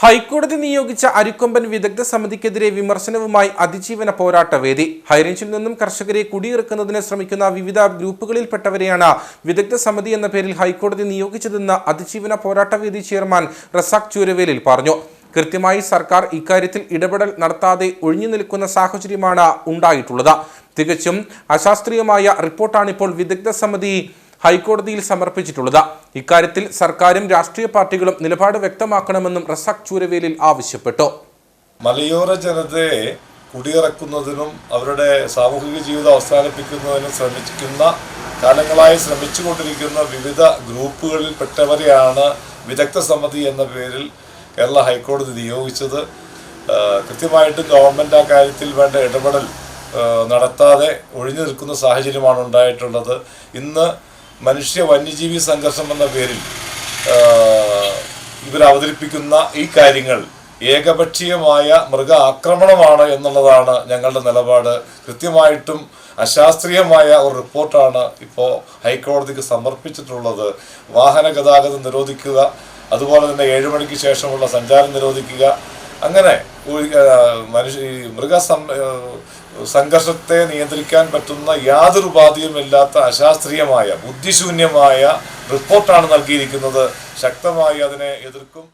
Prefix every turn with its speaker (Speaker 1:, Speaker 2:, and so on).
Speaker 1: ഹൈക്കോടതി നിയോഗിച്ച അരിക്കൊമ്പൻ വിദഗ്ധ സമിതിക്കെതിരെ വിമർശനവുമായി അതിജീവന പോരാട്ടവേദി ഹൈറേഞ്ചിൽ നിന്നും കർഷകരെ കുടിയിറക്കുന്നതിന് ശ്രമിക്കുന്ന വിവിധ ഗ്രൂപ്പുകളിൽപ്പെട്ടവരെയാണ് വിദഗ്ധ സമിതി എന്ന പേരിൽ ഹൈക്കോടതി നിയോഗിച്ചതെന്ന് അതിജീവന പോരാട്ടവേദി ചെയർമാൻ റസാഖ് ചൂരവേലിൽ പറഞ്ഞു. കൃത്യമായി സർക്കാർ ഇക്കാര്യത്തിൽ ഇടപെടൽ നടത്താതെ ഒഴിഞ്ഞു നിൽക്കുന്ന സാഹചര്യമാണ് ഉണ്ടായിട്ടുള്ളത്. തികച്ചും അശാസ്ത്രീയമായ റിപ്പോർട്ടാണിപ്പോൾ വിദഗ്ധ സമിതി ഹൈക്കോടതിയിൽ സമർപ്പിച്ചിട്ടുള്ളത്. ഇക്കാര്യത്തിൽ സർക്കാരും രാഷ്ട്രീയ പാർട്ടികളും നിലപാട് വ്യക്തമാക്കണമെന്നും റസാഖ് ചൂരവേലിൽ ആവശ്യപ്പെട്ടു.
Speaker 2: മലയോര ജനതയെ കുടിയിറക്കുന്നതിനും അവരുടെ സാമൂഹിക ജീവിതം അവസാനിപ്പിക്കുന്നതിനും ശ്രമിക്കുന്ന കാലങ്ങളായി ശ്രമിച്ചുകൊണ്ടിരിക്കുന്ന വിവിധ ഗ്രൂപ്പുകളിൽ പെട്ടവരെയാണ് വിദഗ്ധ സമിതി എന്ന പേരിൽ കേരള ഹൈക്കോടതി നിയോഗിച്ചത്. കൃത്യമായിട്ട് ഗവൺമെന്റ് ആ കാര്യത്തിൽ വേണ്ട ഇടപെടൽ നടത്താതെ ഒഴിഞ്ഞു നിൽക്കുന്ന സാഹചര്യമാണ് ഉണ്ടായിട്ടുള്ളത്. ഇന്ന് മനുഷ്യ വന്യജീവി സംഘർഷം എന്ന പേരിൽ ഇവർ അവതരിപ്പിക്കുന്ന ഈ കാര്യങ്ങൾ ഏകപക്ഷീയമായ മൃഗ ആക്രമണമാണ് എന്നുള്ളതാണ് ഞങ്ങളുടെ നിലപാട്. കൃത്യമായിട്ടും അശാസ്ത്രീയമായ ഒരു റിപ്പോർട്ടാണ് ഇപ്പോൾ ഹൈക്കോടതിക്ക് സമർപ്പിച്ചിട്ടുള്ളത്. വാഹന ഗതാഗതം നിരോധിക്കുക അതുപോലെ തന്നെ ഏഴുമണിക്ക് ശേഷമുള്ള സഞ്ചാരം നിരോധിക്കുക അങ്ങനെ മനുഷ്യ ഈ മൃഗ സംഘർഷത്തെ നിയന്ത്രിക്കാൻ പറ്റുന്ന യാതൊരു ഉപാധിയുമില്ലാത്ത അശാസ്ത്രീയമായ ബുദ്ധിശൂന്യമായ റിപ്പോർട്ടാണ് നൽകിയിരിക്കുന്നത്. ശക്തമായി അതിനെ എതിർക്കും.